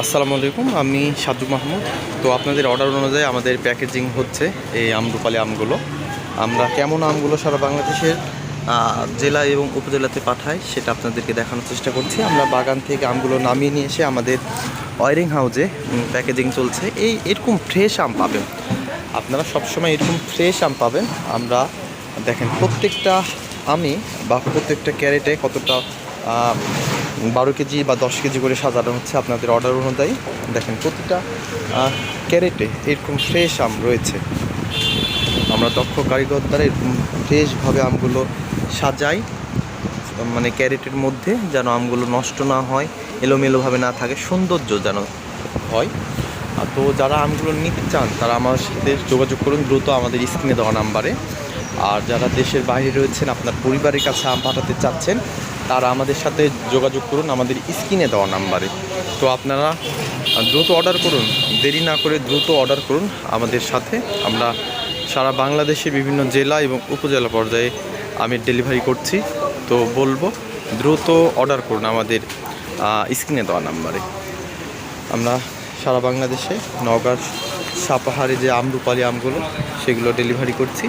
আসসালামু আলাইকুম, আমি সাজু মাহমুদ। তো আপনাদের অর্ডার অনুযায়ী আমাদের প্যাকেজিং হচ্ছে এই আমরুপালি আমগুলো। আমরা কেমন আমগুলো সারা বাংলাদেশের জেলা এবং উপজেলাতে পাঠাই সেটা আপনাদেরকে দেখানোর চেষ্টা করছি। আমরা বাগান থেকে আমগুলো নামিয়ে নিয়ে এসে আমাদের ওয়ারিং হাউজে প্যাকেজিং চলছে। এই এরকম ফ্রেশ আম পাবেন। আপনারা সবসময় এরকম ফ্রেশ আম পাবেন। আমরা, দেখেন প্রত্যেকটা আমি বা প্রত্যেকটা ক্যারেটে কতটা বারো কেজি বা দশ কেজি করে সাজানো হচ্ছে আপনাদের অর্ডার অনুযায়ী। দেখেন প্রতিটা ক্যারেটে এরকম ফ্রেশ আম রয়েছে। আমরা দক্ষ কারিগর দ্বারা এরকম ফ্রেশভাবে আমগুলো সাজাই মানে ক্যারেটের মধ্যে যেন আমগুলো নষ্ট না হয়, এলোমেলোভাবে না থাকে, সৌন্দর্য যেন হয়। তো যারা আমগুলো নিতে চান, তারা আমার সাথে যোগাযোগ করুন, দ্রুত আমাদের স্ক্রিনে দেওয়া নাম্বারে। আর যারা দেশের বাইরে রয়েছেন, আপনার পরিবারের কাছে আম পাঠাতে চাচ্ছেন, তারা আমাদের সাথে যোগাযোগ করুন, আমাদের স্ক্রিনে দেওয়া নাম্বারে। তো আপনারা দ্রুত অর্ডার করুন, দেরি না করে দ্রুত অর্ডার করুন আমাদের সাথে। আমরা সারা বাংলাদেশের বিভিন্ন জেলা এবং উপজেলা পর্যায়ে আমি ডেলিভারি করছি। তো বলব, দ্রুত অর্ডার করুন আমাদের স্ক্রিনে দেওয়া নাম্বারে। আমরা সারা বাংলাদেশে নওগাঁর সাপাহারে যে আমরুপালি আমগুলো, সেগুলো ডেলিভারি করছি।